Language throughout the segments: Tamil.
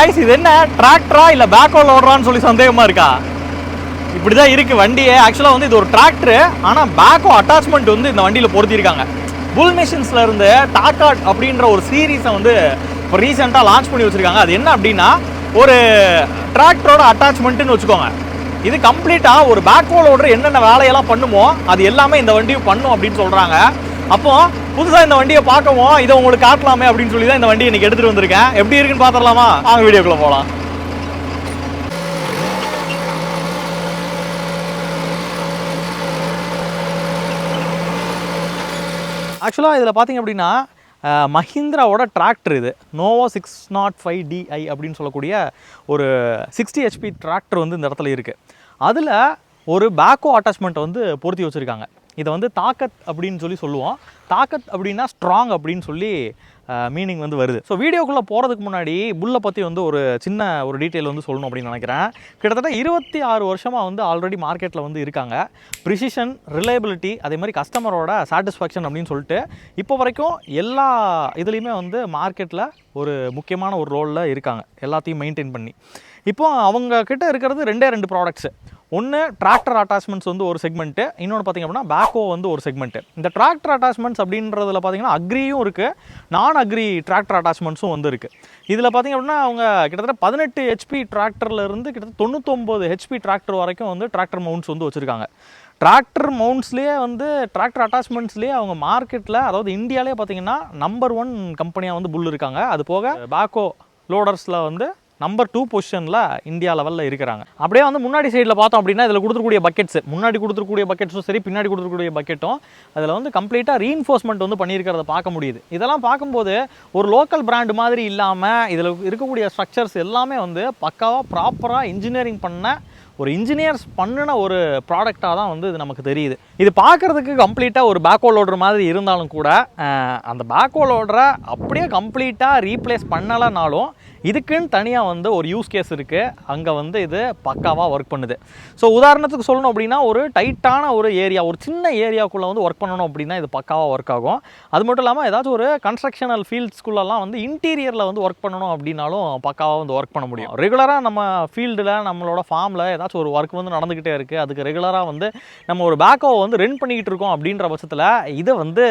கைஸ் இது என்ன? டிராக்டரா இல்லை பேக்கோ லோடரான்னு சொல்லி சந்தேகமா இருக்கா? இப்படி தான் இருக்கு வண்டியே. ஆக்சுவலாக வந்து இது ஒரு டிராக்டர் ஆனால் பேக்கோ அட்டாச்மெண்ட் வந்து இந்த வண்டியில் பொருத்தியிருக்காங்க. புல் மிஷின்ஸ்ல இருந்து டாக்காட் அப்படின்ற ஒரு சீரீஸை வந்து இப்போ ரீசெண்டாக லான்ச் பண்ணி வச்சுருக்காங்க. அது என்ன அப்படின்னா ஒரு டிராக்டரோட அட்டாச்மெண்ட்டுன்னு வச்சுக்கோங்க. இது கம்ப்ளீட்டாக ஒரு பேக்வோல் ஓடுற என்னென்ன வேலையெல்லாம் பண்ணுமோ அது எல்லாமே இந்த வண்டியும் பண்ணும் அப்படின்னு சொல்கிறாங்க அப்போ புதுசாக இந்த வண்டியை பார்க்கவும் இதை உங்களுக்கு காட்டலாமே அப்படின்னு சொல்லி தான் இந்த வண்டியை இன்னைக்கு எடுத்துகிட்டு வந்திருக்கேன். எப்படி இருக்குன்னு பார்த்துடலாமா? வாங்க வீடியோக்குள்ளே போகலாம் ஆக்சுவலாக இதில் பார்த்தீங்க அப்படின்னா மஹிந்திராவோட டிராக்டர் இது. Novo six naught five DI அப்படின்னு சொல்லக்கூடிய ஒரு சிக்ஸ்டி ஹெச்பி டிராக்டர் வந்து இந்த இடத்துல இருக்குது அதில் ஒரு பேக்கோ அட்டாச்மெண்ட்டை வந்து பொருத்தி வச்சுருக்காங்க. இதை வந்து தாக்கத் அப்படின்னு சொல்லி சொல்லுவோம். தாக்கத் அப்படின்னா ஸ்ட்ராங் அப்படின்னு சொல்லி மீனிங் வந்து வருது. ஸோ வீடியோக்குள்ளே போகிறதுக்கு முன்னாடி புல்லை பற்றி வந்து ஒரு சின்ன ஒரு டீட்டெயில் வந்து சொல்லணும் அப்படின்னு நினைக்கிறேன். கிட்டத்தட்ட இருபத்தி ஆறு வருஷமாக வந்து ஆல்ரெடி மார்க்கெட்டில் வந்து இருக்காங்க. ப்ரிசிஷன் ரிலையபிலிட்டி அதே மாதிரி கஸ்டமரோட சாட்டிஸ்ஃபேக்ஷன் அப்படின்னு சொல்லிட்டு இப்போ வரைக்கும் எல்லா இதுலேயுமே வந்து மார்க்கெட்டில் ஒரு முக்கியமான ஒரு ரோலில் இருக்காங்க. எல்லாத்தையும் மெயின்டைன் பண்ணி. இப்போ அவங்க கிட்ட இருக்கிறது ரெண்டே ரெண்டு ப்ராடக்ட்ஸு ஒன்று டிராக்டர் அட்டாச்மெண்ட்ஸ் வந்து ஒரு செக்மெண்ட்டு இன்னொன்று பார்த்திங்க அப்படின்னா பேக்கோ வந்து ஒரு செக்மெண்ட்டு இந்த டிராக்டர் அட்டாச்மெண்ட்ஸ் அப்படின்றதுல பார்த்தீங்கன்னா அக்ரியும் இருக்குது நான் அக்ரி டிராக்டர் அட்டாச்மெண்ட்ஸும் வந்து இருக்குது இதில் பார்த்தீங்க அப்படின்னா அவங்க கிட்டத்தட்ட பதினெட்டு ஹெச்பி டிராக்டர்லேருந்து கிட்டத்தட்ட தொண்ணூத்தொம்பது ஹெச்பி டிராக்டர் வரைக்கும் வந்து டிராக்டர் மவுண்ட்ஸ் வந்து வச்சுருக்காங்க. டிராக்டர் மவுண்ட்ஸ்லேயே வந்து டிராக்டர் அட்டாச்மெண்ட்ஸ்லேயே அவங்க மார்க்கெட்டில் அதாவது இந்தியாவிலே பார்த்தீங்கன்னா நம்பர் ஒன் கம்பெனியாக வந்து புல் இருக்காங்க. அது போக பேக்கோ லோடர்ஸில் வந்து நம்பர் டூ பொசிஷனில் இந்தியா லெவலில் இருக்கிறாங்க. அப்படியே வந்து முன்னாடி சைடில் பார்த்தோம் அப்படின்னா இதில் கொடுத்துருக்கூடிய பக்கெட்ஸ் முன்னாடி கொடுத்துருக்கூடிய பக்கெட்ஸும் சரி பின்னாடி கொடுத்துருக்கூடிய பக்கெட்டும் அதில் வந்து கம்ப்ளீட்டாக ரீஎன்ஃபோர்ஸ்மெண்ட் வந்து பண்ணியிருக்கிறத பார்க்க முடியுது. இதெல்லாம் பார்க்கும்போது ஒரு லோக்கல் பிராண்ட் மாதிரி இல்லாமல் இதில் இருக்கக்கூடிய ஸ்ட்ரக்சர்ஸ் எல்லாமே வந்து பக்காவாக ப்ராப்பராக இன்ஜினியரிங் பண்ண ஒரு இன்ஜினியர்ஸ் பண்ணின ஒரு ப்ராடக்டாக தான் வந்து இது நமக்கு தெரியுது. இது பார்க்குறதுக்கு கம்ப்ளீட்டாக ஒரு பேக்கோ லோடர் மாதிரி இருந்தாலும் கூட அந்த பேக்கோ லோடரை அப்படியே கம்ப்ளீட்டாக ரீப்ளேஸ் பண்ணலைனாலும் இதுக்குன்னு தனியாக வந்து ஒரு யூஸ் கேஸ் இருக்குது அங்கே வந்து இது பக்காவாக ஒர்க் பண்ணுது. ஸோ உதாரணத்துக்கு சொல்லணும் அப்படின்னா ஒரு டைட்டான ஒரு ஏரியா ஒரு சின்ன ஏரியாக்குள்ளே வந்து ஒர்க் பண்ணணும் அப்படின்னா இது பக்காவாக ஒர்க் ஆகும். அது மட்டும் இல்லாமல் ஏதாச்சும் ஒரு கன்ஸ்ட்ரக்ஷனல் ஃபீல்ட்ஸ்குள்ளெல்லாம் வந்து இன்டீரியரில் வந்து ஒர்க் பண்ணணும் அப்படின்னாலும் பக்காவாக வந்து ஒர்க் பண்ண முடியும். ரெகுலராக நம்ம ஃபீல்டில் நம்மளோட ஃபார்மில் ஏதாச்சும் ஒரு ஒர்க் வந்து நடந்துக்கிட்டே இருக்குது அதுக்கு ரெகுலராக வந்து நம்ம ஒரு பேக்கோவை வந்து ரெண்ட் பண்ணிக்கிட்டு இருக்கோம் அப்படின்ற பட்சத்தில் இதை வந்து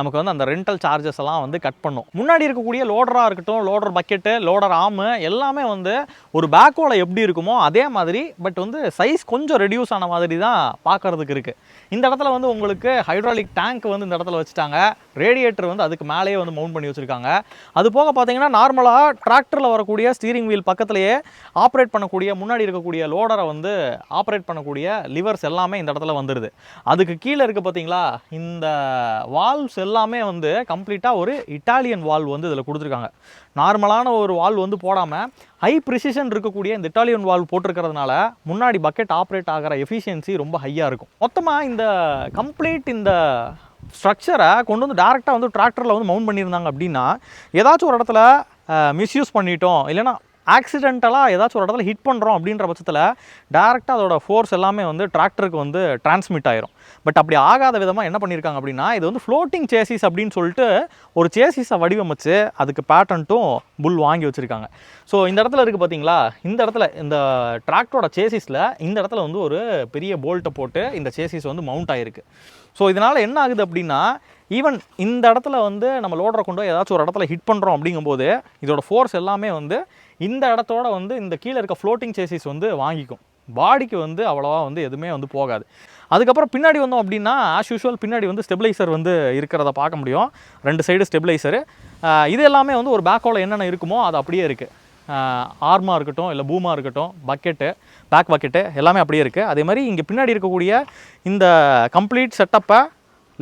நமக்கு வந்து அந்த ரெண்டல் சார்ஜஸ் எல்லாம் வந்து கட் பண்ணும். முன்னாடி இருக்கக்கூடிய லோடராக இருக்கட்டும் லோடர் பக்கெட்டு லோடர் ஆமு எல்லாமே வந்து ஒரு பேக்கோவில் எப்படி இருக்குமோ அதே மாதிரி பட் வந்து சைஸ் கொஞ்சம் ரெடியூஸ் ஆன மாதிரி தான் பார்க்கறதுக்கு இருக்குது இந்த இடத்துல வந்து உங்களுக்கு ஹைட்ராலிக் டேங்க் வந்து இந்த இடத்துல வச்சுட்டாங்க. ரேடியேட்டர் வந்து அதுக்கு மேலேயே வந்து மவுண்ட் பண்ணி வச்சுருக்காங்க. அது போக பார்த்தீங்கன்னா நார்மலாக டிராக்டரில் வரக்கூடிய ஸ்டீரிங் வீல் பக்கத்துலேயே ஆப்ரேட் பண்ணக்கூடிய முன்னாடி இருக்கக்கூடிய லோடரை வந்து ஆப்ரேட் பண்ணக்கூடிய லிவர்ஸ் எல்லாமே இந்த இடத்துல வந்துடுது அதுக்கு கீழே இருக்க பார்த்தீங்களா இந்த வால்வ்ஸ் எல்லாமே வந்து கம்ப்ளீட்டாக ஒரு இட்டாலியன் வால்வ் வந்து இதில் கொடுத்துருக்காங்க. நார்மலான ஒரு வால்வ் வந்து போடாமல் ஹை ப்ரிசிஷன் இருக்கக்கூடிய இந்த இட்டாலியன் வால்வ் போட்டிருக்கிறதுனால முன்னாடி பக்கெட் ஆப்ரேட் ஆகிற எஃபிஷியன்சி ரொம்ப ஹையாக இருக்கும். மொத்தமாக இந்த கம்ப்ளீட் இந்த ஸ்ட்ரக்சரை கொண்டு வந்து டேரெக்டாக வந்து டிராக்டரில் வந்து மவுண்ட் பண்ணியிருந்தாங்க அப்படின்னா ஏதாச்சும் ஒரு இடத்துல மிஸ்யூஸ் பண்ணிட்டோம் இல்லைன்னா ஆக்சிடென்டலாக ஏதாச்சும் ஒரு இடத்துல ஹிட் பண்ணுறோம் அப்படின்ற பட்சத்தில் டேரெக்டாக அதோட ஃபோர்ஸ் எல்லாமே வந்து டிராக்டருக்கு வந்து டிரான்ஸ்மிட் ஆயிரும். பட் அப்படி ஆகாத விதமாக என்ன பண்ணியிருக்காங்க அப்படின்னா இது வந்து ஃப்ளோட்டிங் சேசிஸ் அப்படின்னு சொல்லிட்டு ஒரு சேசிஸை வடிவமைச்சு அதுக்கு பேட்டன்ட்டும் புல் வாங்கி வச்சுருக்காங்க. ஸோ இந்த இடத்துல இருக்குது பார்த்தீங்களா இந்த இடத்துல இந்த டிராக்டரோட சேசிஸில் இந்த இடத்துல வந்து ஒரு பெரிய போல்ட்டை போட்டு இந்த சேசிஸ் வந்து மவுண்ட் ஆகிருக்கு ஸோ இதனால் என்ன ஆகுது அப்படின்னா ஈவன் இந்த இடத்துல வந்து நம்ம லோடரை கொண்டு ஏதாச்சும் ஒரு இடத்துல ஹிட் பண்ணுறோம் அப்படிங்கும்போது இதோட ஃபோர்ஸ் எல்லாமே வந்து இந்த இடத்தோட வந்து இந்த கீழே இருக்க ஃப்ளோட்டிங் சேசிஸ் வந்து வாங்கிக்கும். பாடிக்கு வந்து அவ்வளோவா வந்து எதுவுமே வந்து போகாது. அதுக்கப்புறம் பின்னாடி வந்தோம் அப்படின்னா ஆஸ் யூஷுவல் பின்னாடி வந்து ஸ்டெபிளைசர் வந்து இருக்கிறத பார்க்க முடியும். ரெண்டு சைடு ஸ்டெபிளைசரு இது எல்லாமே வந்து ஒரு பேக்கோவில் என்னென்ன இருக்குமோ அது அப்படியே இருக்குது ஆர்மாக இருக்கட்டும் இல்லை பூமாக இருக்கட்டும் பக்கெட்டு பேக் பக்கெட்டு எல்லாமே அப்படியே இருக்குது அதே மாதிரி இங்கே பின்னாடி இருக்கக்கூடிய இந்த கம்ப்ளீட் செட்டப்பை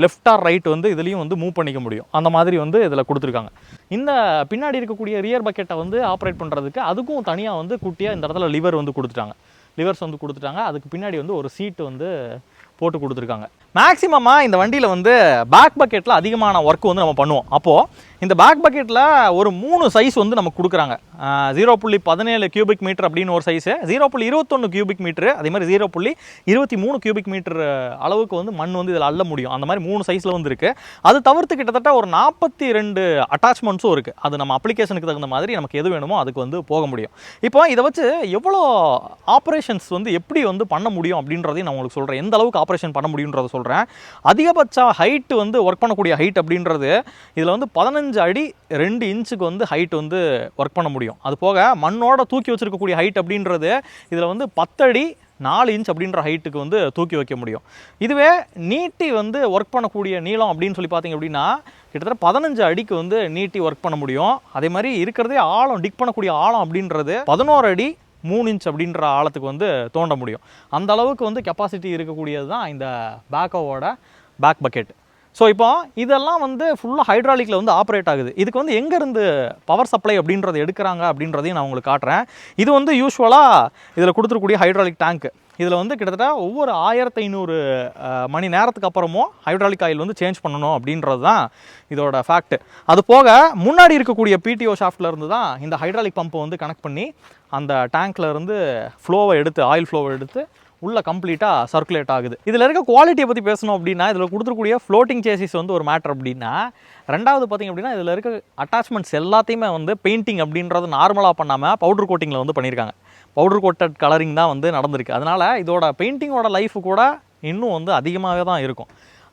லெஃப்ட் ஆர் ரைட் வந்து இதுலேயும் வந்து மூவ் பண்ணிக்க முடியும். அந்த மாதிரி வந்து இதில் கொடுத்துருக்காங்க. இந்த பின்னாடி இருக்கக்கூடிய ரியர் பக்கெட்டை வந்து ஆப்ரேட் பண்ணுறதுக்கு அதுக்கும் தனியாக வந்து குட்டியாக இந்த இடத்துல லிவர் வந்து கொடுத்துட்டாங்க. லிவர்ஸ் வந்து கொடுத்துட்டாங்க. அதுக்கு பின்னாடி வந்து ஒரு சீட்டு வந்து போட்டு கொடுத்துருக்காங்க. மேக்ஸிமமாக இந்த வண்டியில் வந்து பேக் பக்கெட்டில் அதிகமான ஒர்க் வந்து நம்ம பண்ணுவோம். அப்போது இந்த பேக் பக்கெட்டில் ஒரு மூணு சைஸ் வந்து நமக்கு கொடுக்குறாங்க. ஜீரோ புள்ளி பதினேழு கியூபிக் மீட்டர் அப்படின்னு ஒரு சைஸு ஜீரோ புள்ளி இருபத்தொன்று கியூபிக் மீட்ரு அதே மாதிரி ஜீரோ புள்ளி இருபத்தி மூணு கியூபிக் மீட்டர் அளவுக்கு வந்து மண் வந்து இதில் அள்ள முடியும். அந்த மாதிரி மூணு சைஸில் வந்து இருக்குது அது தவிர்த்து கிட்டத்தட்ட ஒரு நாற்பத்தி ரெண்டு அட்டாச்மெண்ட்ஸும் இருக்குது அது நம்ம அப்ளிகேஷனுக்கு தகுந்த மாதிரி நமக்கு எது வேணுமோ அதுக்கு வந்து போக முடியும். இப்போ இதை வச்சு எவ்வளோ ஆப்ரேஷன்ஸ் வந்து எப்படி வந்து பண்ண முடியும் அப்படின்றதையும் நான் உங்களுக்கு சொல்கிறேன் எந்த அளவுக்கு ஆப்ரேஷன் பண்ண முடியுன்றதை சொல்கிறேன் அதிகபட்ச ஹைட்டு வந்து ஒர்க் பண்ணக்கூடிய ஹைட் அப்படின்றது இதில் வந்து பதினஞ்சு அடி ரெண்டு இன்ச்சுக்கு வந்து ஹைட் வந்து ஒர்க் பண்ண முடியும். அது போக மண்ணோட தூக்கி வச்சிருக்கக்கூடிய ஹைட் அப்படின்றது இதில் வந்து பத்தடி நாலு இன்ச் அப்படின்ற ஹைட்டுக்கு வந்து தூக்கி வைக்க முடியும். இதுவே நீட்டி வந்து ஒர்க் பண்ணக்கூடிய நீளம் அப்படின்னு சொல்லி பார்த்தீங்க அப்படின்னா கிட்டத்தட்ட பதினஞ்சு அடிக்கு வந்து நீட்டி ஒர்க் பண்ண முடியும். அதே மாதிரி இருக்கிறதே ஆழம் டிக் பண்ணக்கூடிய ஆழம் அப்படின்றது பதினோரு அடி மூணு இன்ச் அப்படின்ற ஆழத்துக்கு வந்து தோண்ட முடியும். அந்த அளவுக்கு வந்து கெப்பாசிட்டி இருக்கக்கூடியது தான் இந்த பேக்கோவோட பேக் பக்கெட் ஸோ இப்போ இதெல்லாம் வந்து ஃபுல்லாக ஹைட்ராலிக்கில் வந்து ஆப்ரேட் ஆகுது. இதுக்கு வந்து எங்கேருந்து பவர் சப்ளை அப்படின்றத எடுக்கிறாங்க அப்படின்றதையும் நான் உங்களுக்கு காட்டுறேன். இது வந்து யூஸ்வலாக இதில் கொடுத்துருக்கூடிய ஹைட்ராலிக் டேங்க் இதில் வந்து கிட்டத்தட்ட ஒவ்வொரு ஆயிரத்தி ஐநூறு மணி நேரத்துக்கு அப்புறமும் ஹைட்ராலிக் ஆயில் வந்து சேஞ்ச் பண்ணணும் அப்படின்றது தான் இதோட ஃபேக்ட் அது போக முன்னாடி இருக்கக்கூடிய பிடிஓ ஷாஃப்ட்லேருந்து தான் இந்த ஹைட்ராலிக் பம்பை வந்து கனெக்ட் பண்ணி அந்த டேங்க்லேருந்து ஃப்ளோவை எடுத்து ஆயில் ஃப்ளோவை எடுத்து உள்ளே கம்ப்ளீட்டாக சர்க்குலேட் ஆகுது. இதில் இருக்க குவாலிட்டியை பற்றி பேசணும் அப்படின்னா இதில் கொடுத்துருக்கூடிய ஃப்ளோட்டிங் சேசிஸ் வந்து ஒரு மேட்டர் அப்படின்னா ரெண்டாவது பார்த்தீங்க அப்படின்னா இதில் இருக்க அட்டாச்மெண்ட்ஸ் எல்லாத்தையுமே வந்து பெயிண்டிங் அப்படின்றது நார்மலாக பண்ணாமல் பவுடர் கோட்டிங்கில் வந்து பண்ணியிருக்காங்க. பவுடர் கோட்டட் கலரிங் தான் வந்து நடந்திருக்கு. அதனால் இதோட பெயிண்டிங்கோட லைஃப் கூட இன்னும் வந்து அதிகமாகவே தான் இருக்கும்.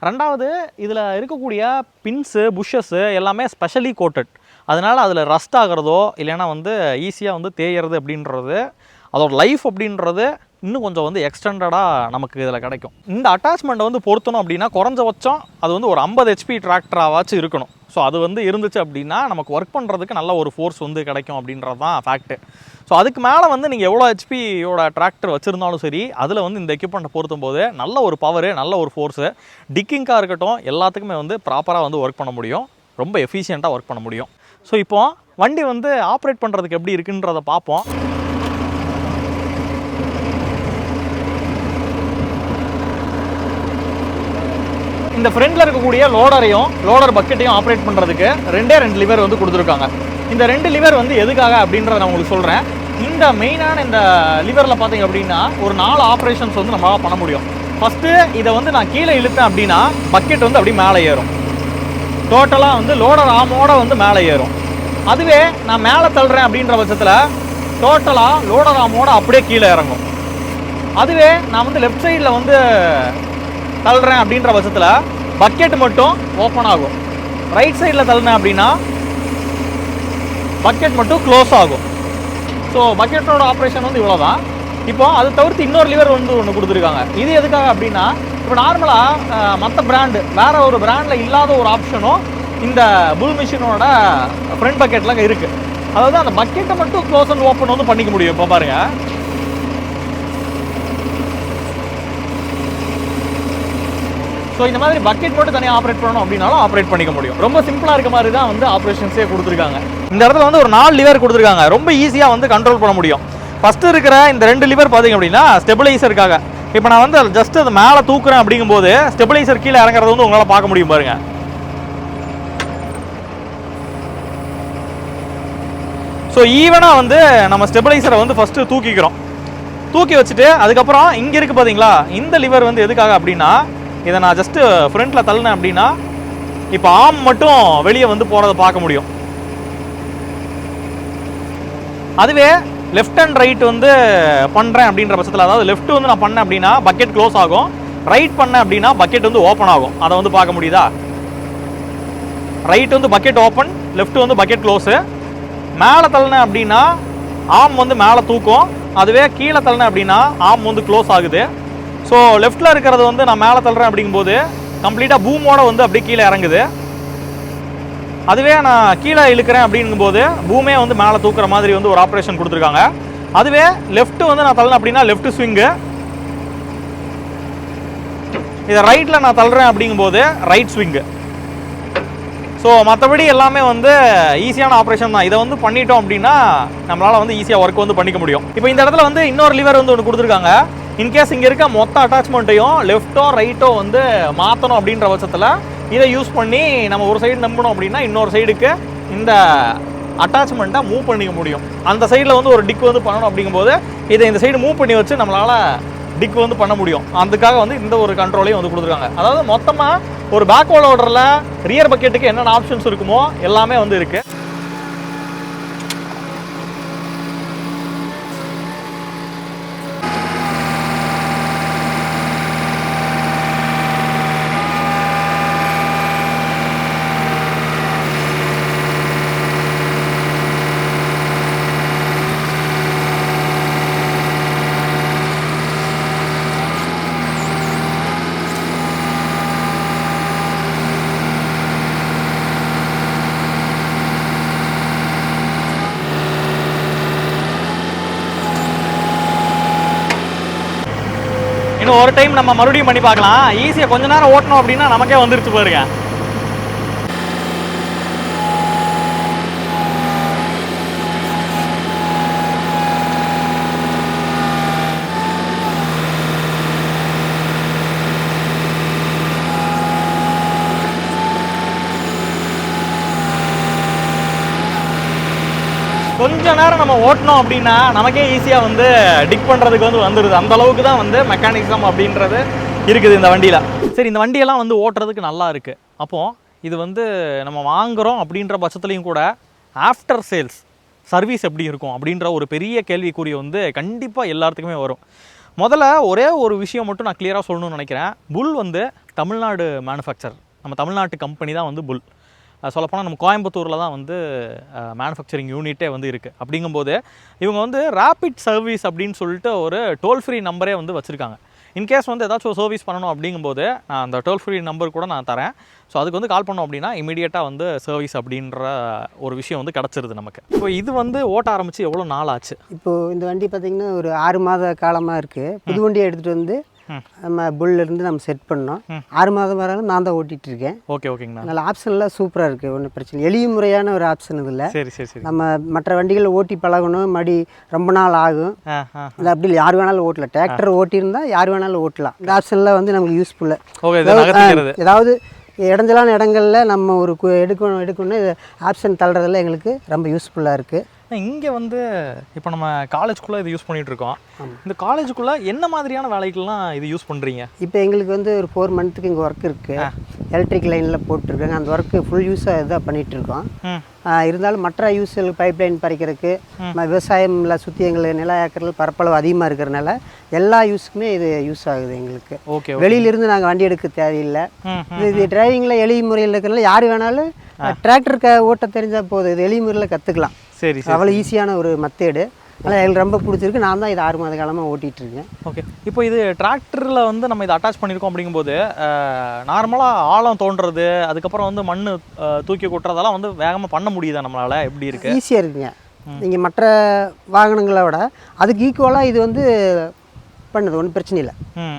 ரெண்டாவது இதில் இருக்கக்கூடிய பின்ஸு புஷ்ஷஸ்ஸு எல்லாமே ஸ்பெஷலி கோட்டட் அதனால் அதில் ரஸ்ட் ஆகிறதோ இல்லைன்னா வந்து ஈஸியாக வந்து தேயறது அப்படின்றது அதோட லைஃப் அப்படின்றது இன்னும் கொஞ்சம் வந்து எக்ஸ்டெண்டடாக நமக்கு இதில் கிடைக்கும். இந்த அட்டாச்மெண்ட்டை வந்து பொருத்தணும் அப்படின்னா குறைஞ்சபட்சம் அது வந்து ஒரு ஐம்பது ஹெச்பி டிராக்டராவாச்சும் இருக்கணும். ஸோ அது வந்து இருந்துச்சு அப்படின்னா நமக்கு ஒர்க் பண்ணுறதுக்கு நல்ல ஒரு ஃபோர்ஸ் வந்து கிடைக்கும் அப்படின்றது தான் ஃபேக்ட்டு ஸோ அதுக்கு மேலே வந்து நீங்கள் எவ்வளோ ஹெச்பியோட டிராக்டர் வச்சுருந்தாலும் சரி அதில் வந்து இந்த எக்யூப்மெண்ட்டை பொருத்தும் போது நல்ல ஒரு பவரு நல்ல ஒரு ஃபோர்ஸு டிக்கிங்காக இருக்கட்டும் எல்லாத்துக்குமே வந்து ப்ராப்பராக வந்து ஒர்க் பண்ண முடியும். ரொம்ப எஃபிஷியண்ட்டாக ஒர்க் பண்ண முடியும். ஸோ இப்போ வண்டி வந்து ஆப்ரேட் பண்ணுறதுக்கு எப்படி இருக்குன்றதை பார்ப்போம். இந்த ஃப்ரண்ட்ல இருக்கக்கூடிய லோடரையும் லோடர் பக்கெட்டையும் ஆப்ரேட் பண்ணுறதுக்கு ரெண்டே ரெண்டு லிவர் வந்து கொடுத்துருக்காங்க. இந்த ரெண்டு லிவர் வந்து எதுக்காக அப்படின்றத நான் உங்களுக்கு சொல்கிறேன் இந்த மெயினான இந்த லிவரில் பார்த்தீங்க அப்படின்னா ஒரு நாலு ஆப்ரேஷன்ஸ் வந்து நம்மளால் பண்ண முடியும். ஃபஸ்ட்டு இதை வந்து நான் கீழே இழுத்தேன் அப்படின்னா பக்கெட் வந்து அப்படியே மேலே ஏறும். டோட்டலாக வந்து லோடர் ஆமோட வந்து மேலே ஏறும். அதுவே நான் மேலே தள்ளுறேன் அப்படின்ற பட்சத்தில் டோட்டலாக லோடர் ஆமோட அப்படியே கீழே இறங்கும். அதுவே நான் வந்து லெஃப்ட் சைடில் வந்து தள்ளுறேன் அப்படின்ற பட்சத்தில் பக்கெட் மட்டும் ஓப்பன் ஆகும். ரைட் சைடில் தள்ளினேன் அப்படின்னா பக்கெட் மட்டும் க்ளோஸ் ஆகும். ஸோ பக்கெட்டோட ஆப்ரேஷன் வந்து இவ்வளோ தான் இப்போ அது தவிர்த்து இன்னொரு லிவர் வந்து ஒன்று கொடுத்துருக்காங்க. இது எதுக்காக அப்படின்னா இப்போ நார்மலாக மற்ற பிராண்டு வேறு ஒரு பிராண்டில் இல்லாத ஒரு ஆப்ஷனும் இந்த புல் மிஷினோட ஃப்ரண்ட் பக்கெட்டில் இருக்குது அதாவது அந்த பக்கெட்டை மட்டும் க்ளோஸ் அண்ட் ஓப்பன் வந்து பண்ணிக்க முடியும். இப்போ பாருங்கள் ஸோ இந்த மாதிரி பக்கெட் மட்டும் தனியாக ஆப்ரேட் பண்ணணும் அப்படின்னாலும் ஆப்ரேட் பண்ணிக்க முடியும். ரொம்ப சிம்பிளாக இருக்க மாதிரி தான் வந்து ஆப்ரேஷன்ஸே கொடுத்துருக்காங்க. இந்த இடத்துல வந்து ஒரு நாலு லிவர் கொடுத்துருக்காங்க. ரொம்ப ஈஸியாக வந்து கண்ட்ரோல் பண்ண முடியும். ஃபஸ்ட்டு இருக்கிற இந்த ரெண்டு லிவர் பார்த்தீங்க அப்படின்னா ஸ்டெபிளைசருக்காக இப்போ நான் வந்து ஜஸ்ட் அது மேலே தூக்குறேன் அப்படிங்கும்போது ஸ்டெபிளைசர் கீழே இறங்குறது வந்து உங்களால் பார்க்க முடியும் பாருங்க. ஸோ ஈவனாக வந்து நம்ம ஸ்டெபிளைசரை வந்து ஃபஸ்ட்டு தூக்கிக்கிறோம். தூக்கி வச்சுட்டு அதுக்கப்புறம் இங்கே இருக்குது பார்த்தீங்களா இந்த லிவர் வந்து எதுக்காக அப்படின்னா இதை நான் ஜஸ்ட்டு ஃப்ரண்ட்டில் தள்ளினேன் அப்படின்னா இப்போ ஆம் மட்டும் வெளியே வந்து போகிறத பார்க்க முடியும். அதுவே லெஃப்ட் அண்ட் ரைட் வந்து பண்ணுறேன் அப்படின்ற பட்சத்தில் அதாவது லெஃப்ட் வந்து நான் பண்ணேன் அப்படின்னா பக்கெட் க்ளோஸ் ஆகும். ரைட் பண்ணேன் அப்படின்னா பக்கெட் வந்து ஓப்பன் ஆகும். அதை வந்து பார்க்க முடியுதா? ரைட் வந்து பக்கெட் ஓப்பன் லெஃப்ட் வந்து பக்கெட் க்ளோஸு மேலே தள்ளினேன் அப்படின்னா ஆம் வந்து மேலே தூக்கும். அதுவே கீழே தள்ளினேன் அப்படின்னா ஆம் வந்து க்ளோஸ் ஆகுது. ஸோ லெஃப்ட்டில் இருக்கிறது வந்து நான் மேலே தள்ளுறேன் அப்படிங்கும்போது கம்ப்ளீட்டாக பூமோட வந்து அப்படியே கீழே இறங்குது. அதுவே நான் கீழே இழுக்கிறேன் அப்படிங்கும்போது பூமே வந்து மேலே தூக்குற மாதிரி வந்து ஒரு ஆப்ரேஷன் கொடுத்துருக்காங்க. அதுவே லெஃப்ட்டு வந்து நான் தள்ளேன் அப்படின்னா லெஃப்ட் ஸ்விங்கு இதை ரைட்டில் நான் தள்ளுறேன் அப்படிங்கும்போது ரைட் ஸ்விங்கு ஸோ மற்றபடி எல்லாமே வந்து ஈஸியான ஆப்ரேஷன் தான். இதை வந்து பண்ணிட்டோம் அப்படின்னா நம்மளால் வந்து ஈஸியாக ஒர்க் வந்து பண்ணிக்க முடியும். இப்போ இந்த இடத்துல வந்து இன்னொரு லிவர் வந்து ஒன்று கொடுத்துருக்காங்க. இன்கேஸ் இங்கே இருக்க மொத்த அட்டாச்மெண்ட்டையும் லெஃப்ட்டோ ரைட்டோ வந்து மாற்றணும் அப்படின்ற பட்சத்தில் இதை யூஸ் பண்ணி நம்ம ஒரு சைடு நம்பணும் அப்படின்னா இன்னொரு சைடுக்கு இந்த அட்டாச்மெண்ட்டை மூவ் பண்ணிக்க முடியும். அந்த சைடில் வந்து ஒரு டிக் வந்து பண்ணணும் அப்படிங்கும்போது இதை இந்த சைடு மூவ் பண்ணி வச்சு நம்மளால் டிக் வந்து பண்ண முடியும். அதுக்காக வந்து இந்த ஒரு கண்ட்ரோலையும் வந்து கொடுத்துருக்காங்க. அதாவது மொத்தமாக ஒரு பேக்வேர்ட் ஆர்டரில் ரியர் பக்கெட்டுக்கு என்னென்ன ஆப்ஷன்ஸ் இருக்குமோ எல்லாமே வந்து இருக்குது இன்னும் ஒரு டைம் நம்ம மறுபடியும் பண்ணி பார்க்கலாம். ஈஸியாக கொஞ்ச நேரம் ஓட்டணும் அப்படின்னா நமக்கே வந்துருச்சு பாருங்க. கொஞ்ச நேரம் நம்ம ஓட்டணும் அப்படின்னா நமக்கே ஈஸியாக வந்து டிக் பண்ணுறதுக்கு வந்து வந்துடுது அந்த அளவுக்கு தான் வந்து மெக்கானிசம் அப்படின்றது இருக்குது இந்த வண்டியில். சரி இந்த வண்டியெல்லாம் வந்து ஓட்டுறதுக்கு நல்லா இருக்குது அப்போது இது வந்து நம்ம வாங்குகிறோம் அப்படின்ற பட்சத்துலையும் கூட ஆஃப்டர் சேல்ஸ் சர்வீஸ் எப்படி இருக்கும் அப்படின்ற ஒரு பெரிய கேள்விக்குறி வந்து கண்டிப்பாக எல்லாத்துக்குமே வரும். முதல்ல ஒரே ஒரு விஷயம் மட்டும் நான் கிளியராக சொல்லணும்னு நினைக்கிறேன். புல் வந்து தமிழ்நாடு மேனுஃபேக்சர் நம்ம தமிழ்நாட்டு கம்பெனி தான் வந்து புல். சொல்லப்போனால் நம்ம கோயம்புத்தூரில் தான் வந்து மேனுஃபேக்சரிங் யூனிட்டே வந்து இருக்குது அப்படிங்கும்போது இவங்க வந்து ரேபிட் சர்வீஸ் அப்படின்னு சொல்லிட்டு ஒரு டோல் ஃப்ரீ நம்பரே வந்து வச்சுருக்காங்க. இன்கேஸ் வந்து ஏதாச்சும் ஒரு சர்வீஸ் பண்ணணும் அப்படிங்கும்போது நான் அந்த டோல் ஃப்ரீ நம்பர் கூட நான் தரேன். ஸோ அதுக்கு வந்து கால் பண்ணோம் அப்படின்னா இமீடியட்டாக வந்து சர்வீஸ் அப்படின்ற ஒரு விஷயம் வந்து கிடச்சிருது நமக்கு. இப்போ இது வந்து ஓட்ட ஆரம்பித்து எவ்வளோ நாள் ஆச்சு? இப்போது இந்த வண்டி பார்த்திங்கன்னா ஒரு ஆறு மாத காலமாக இருக்குது புது வண்டியை எடுத்துகிட்டு வந்து. நம்ம புல்ல இருந்து நம்ம செட் பண்ணோம். ஆறு மாதம் வராலும் நான் தான் ஓட்டிகிட்டு இருக்கேன் ஓகே ஓகேங்கண்ணா அதனால் ஆப்ஷன்லாம் சூப்பராக இருக்குது ஒன்றும் பிரச்சனை இல்லை. எளிய முறையான ஒரு ஆப்ஷன் இதில் சரி சரி சரி. நம்ம மற்ற வண்டிகளை ஓட்டி பழகணும் மடி ரொம்ப நாள் ஆகும். இது அப்படி இல்லை யார் வேணாலும் ஓட்டலாம் டிராக்டர் ஓட்டியிருந்தா யார் வேணாலும் ஓட்டலாம். இந்த ஆப்ஷன்லாம் வந்து நமக்கு யூஸ்ஃபுல்லு ஓகே இது நகர்த்திக்கிறது. ஏதாவது இடைஞ்சலான இடங்கள்ல நம்ம ஒரு எடுக்கணும் எடுக்கணும் இது ஆப்ஷன் தள்ளுறதுல எங்களுக்கு ரொம்ப யூஸ்ஃபுல்லாக இருக்குது இங்கே வந்து இப்போ நம்ம காலேஜ்குள்ளே இது யூஸ் பண்ணிட்டு இருக்கோம் இந்த காலேஜுக்குள்ளே என்ன மாதிரியான வேலைக்கெல்லாம் இது யூஸ் பண்ணுறீங்க இப்போ எங்களுக்கு வந்து ஒரு ஃபோர் மந்த்துக்கு இங்கே ஒர்க் இருக்குது எலக்ட்ரிக் லைனில் போட்டிருக்காங்க. அந்த ஒர்க்கு ஃபுல் யூஸாக இதாக பண்ணிகிட்டு இருக்கோம் ம். ஆஹ் இருந்தாலும் மற்ற யூஸ்கள் பைப் லைன் பறிக்கிறதுக்கு விவசாயம்ல சுற்றி எங்களுக்கு நில ஏக்கர்கள் பரப்பளவு அதிகமாக இருக்கிறனால எல்லா யூஸுக்குமே இது யூஸ் ஆகுது எங்களுக்கு. ஓகே வெளியிலிருந்து நாங்கள் வண்டி எடுக்க தேவையில்லை. இது டிரைவிங்கில் எளிய முறையில் இருக்கிறனால யார் வேணாலும் டிராக்டர் க ஓட்ட தெரிஞ்சால் போதும். இது எளிய முறையில் கற்றுக்கலாம் சரி அவ்வளோ ஈஸியான ஒரு மெத்தேடு அதனால் எங்களுக்கு ரொம்ப பிடிச்சிருக்கு. நான் தான் இது ஆறு மாத காலமாக ஓட்டிகிட்டு இருக்கேன் ஓகே இப்போ இது டிராக்டரில் வந்து நம்ம இதை அட்டாச் பண்ணியிருக்கோம் அப்படிங்கும்போது நார்மலாக ஆழம் தோண்டுறது அதுக்கப்புறம் வந்து மண் தூக்கி கொட்டுறதெல்லாம் வந்து வேகமாக பண்ண முடியுதா நம்மளால்? எப்படி இருக்கு? ஈஸியாக இருக்குங்க. நீங்கள் மற்ற வாகனங்களை விட அதுக்கு ஈக்குவலாக இது வந்து பண்ணுது ஒன்றும் பிரச்சனை இல்லை.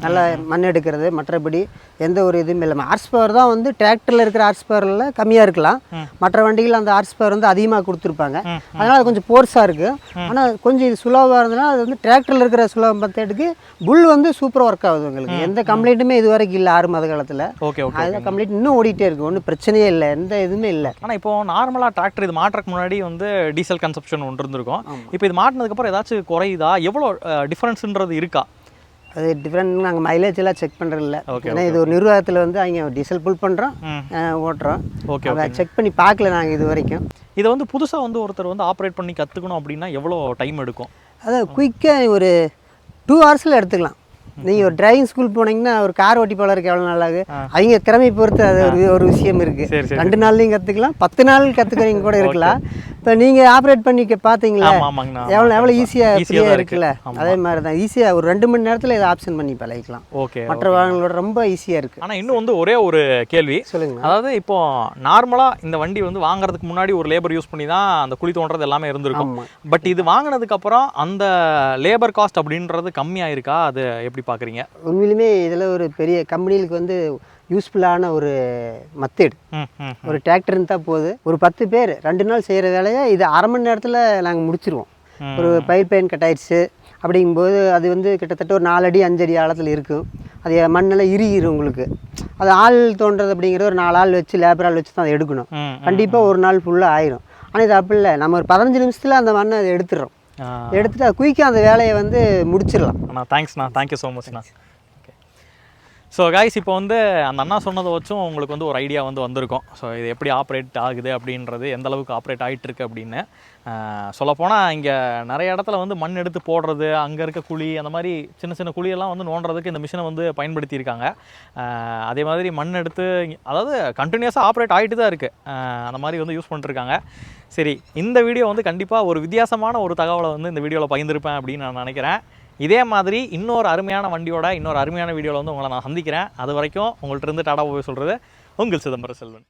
நல்லா மண் எடுக்கிறது மற்றபடி எந்த ஒரு இதுவும் இல்லை ஹார்ஸ் பவர் தான் வந்து டிராக்டரில் இருக்கிற ஹார்ஸ் பவரில் கம்மியாக இருக்கலாம். மற்ற வண்டிகள் அந்த ஹார்ஸ் பவர் வந்து அதிகமாக கொடுத்துருப்பாங்க. அதனால் அது கொஞ்சம் போர்ஸாக இருக்குது ஆனால் கொஞ்சம் இது சுலபமாக இருந்ததுன்னா அது வந்து டிராக்டரில் இருக்கிற சுலப மெத்தேடுக்கு புல் வந்து சூப்பராக ஒர்க் ஆகுது உங்களுக்கு. எந்த கம்ப்ளைண்ட்டுமே இது வரைக்கும் இல்லை ஆறு மாத காலத்தில். அதுதான் கம்ப்ளைண்ட் இன்னும் ஓடிட்டே இருக்கு. ஒன்றும் பிரச்சனையே இல்லை. எந்த இதுவுமே இல்லை. ஆனால் இப்போ நார்மலாக டிராக்டர் இது மாட்டுறதுக்கு முன்னாடி வந்து டீசல் கன்சப்ஷன் ஒன்று இருந்திருக்கும். இப்போ இது மாட்டினதுக்கப்புறம் ஏதாச்சும் குறையுதா? எவ்வளோ டிஃப்ரென்ஸுன்றது இருக்கா? அது டிஃப்ரெண்ட் நாங்கள் மைலேஜ் எல்லாம் செக் பண்ணுறதில்ல ஏன்னா இது ஒரு நிர்வாகத்தில் வந்து அவங்க டீசல் புல் பண்ணுறோம் ஓட்டுறோம். ஓகே அதை செக் பண்ணி பார்க்கல நாங்கள் இது வரைக்கும். இதை வந்து புதுசாக வந்து ஒருத்தர் வந்து ஆப்ரேட் பண்ணி கற்றுக்கணும் அப்படின்னா எவ்வளோ டைம் எடுக்கும்? அதான் குயிக்காக ஒரு டூ ஹவர்ஸில் எடுத்துக்கலாம். நீங்கள் ஒரு டிரைவிங் ஸ்கூல் போனீங்கன்னா ஒரு கார் ஓட்டி போலருக்கு எவ்வளோ நாளாகு அவங்க திறமை பொறுத்து அது ஒரு ஒரு விஷயம் இருக்குது ரெண்டு நாள்லையும் கற்றுக்கலாம் பத்து நாள் கற்றுக்கிறவங்க கூட இருக்கலாம். இப்போ நீங்கள் ஆப்ரேட் பண்ணி பார்த்தீங்களா எவ்வளோ எவ்வளோ ஈஸியாக ஈஸியாக இருக்குல்ல? அதே மாதிரி தான் ஈஸியாக ஒரு ரெண்டு மணி நேரத்தில் இதை ஆப்ஷன் பண்ணி பழகிக்கலாம். ஓகே மற்ற வாகனங்களோட ரொம்ப ஈஸியாக இருக்குது ஆனால் இன்னும் வந்து ஒரே ஒரு கேள்வி. சொல்லுங்கண்ணா அதாவது இப்போ நார்மலாக இந்த வண்டி வந்து வாங்குறதுக்கு முன்னாடி ஒரு லேபர் யூஸ் பண்ணி தான் அந்த குழி தோண்டுறது எல்லாமே இருந்திருக்கும். பட் இது வாங்கினதுக்கு அப்புறம் அந்த லேபர் காஸ்ட் அப்படின்றது கம்மியாயிருக்கா? அது எப்படி பார்க்குறீங்க உண்மையிலுமே இதில் ஒரு பெரிய கம்பெனிகளுக்கு வந்து யூஸ்ஃபுல்லான ஒரு மெத்தேடு ஒரு டிராக்டர் இருந்தால் போது ஒரு பத்து பேர் ரெண்டு நாள் செய்கிற வேலையை இது அரை மணி நேரத்தில் நாங்கள் முடிச்சிருவோம். ஒரு பைப் லைன் கட் ஆயிடுச்சு அப்படிங்கும்போது அது வந்து கிட்டத்தட்ட ஒரு நாலு அடி அஞ்சு அடி ஆழத்தில் இருக்கும். அது மண்ணெல்லாம் இறுகிரும் உங்களுக்கு. அது ஆள் தோன்றது அப்படிங்கிற ஒரு நாலு ஆள் வச்சு லேபர் ஆள் வச்சு தான் அதை எடுக்கணும். கண்டிப்பாக ஒரு நாள் ஃபுல்லாக ஆயிரும். ஆனால் இது அப்படி இல்லை. நம்ம ஒரு பதினஞ்சு நிமிஷத்தில் அந்த மண்ணை அதை எடுத்துடுறோம். எடுத்துட்டு அது குயிக்காக அந்த வேலையை வந்து முடிச்சிடலாம். அண்ணா தேங்க்ஸ்ண்ணா தேங்க்யூ ஸோ மச்ண்ணா ஸோ காய்ஸ் இப்போ வந்து அந்த அண்ணா சொன்னதை வச்சும் உங்களுக்கு வந்து ஒரு ஐடியா வந்து வந்திருக்கும். ஸோ இது எப்படி ஆப்ரேட் ஆகுது அப்படின்றது எந்த அளவுக்கு ஆப்ரேட் ஆகிட்டுருக்கு அப்படின்னு. சொல்லப்போனால் இங்கே நிறைய இடத்துல வந்து மண் எடுத்து போடுறது அங்கே இருக்க குழி அந்த மாதிரி சின்ன சின்ன குழியெல்லாம் வந்து நோண்டுறதுக்கு இந்த மிஷினை வந்து பயன்படுத்தியிருக்காங்க. அதே மாதிரி மண் எடுத்து அதாவது கண்டினியூஸாக ஆப்ரேட் ஆகிட்டு தான் இருக்குது அந்த மாதிரி வந்து யூஸ் பண்ணிட்டுருக்காங்க. சரி இந்த வீடியோ வந்து கண்டிப்பாக ஒரு வித்தியாசமான ஒரு தகவலை வந்து இந்த வீடியோவில் பகிர்ந்திருப்பேன் அப்படின்னு நான் நினைக்கிறேன். இதே மாதிரி இன்னொரு அருமையான வண்டியோட இன்னொரு அருமையான வீடியோவில் வந்து உங்களை நான் சந்திக்கிறேன். அது வரைக்கும் உங்கள்கிட்ட இருந்து டாடா போய் சொல்கிறது உங்கள் சிதம்பரம் செல்வன்.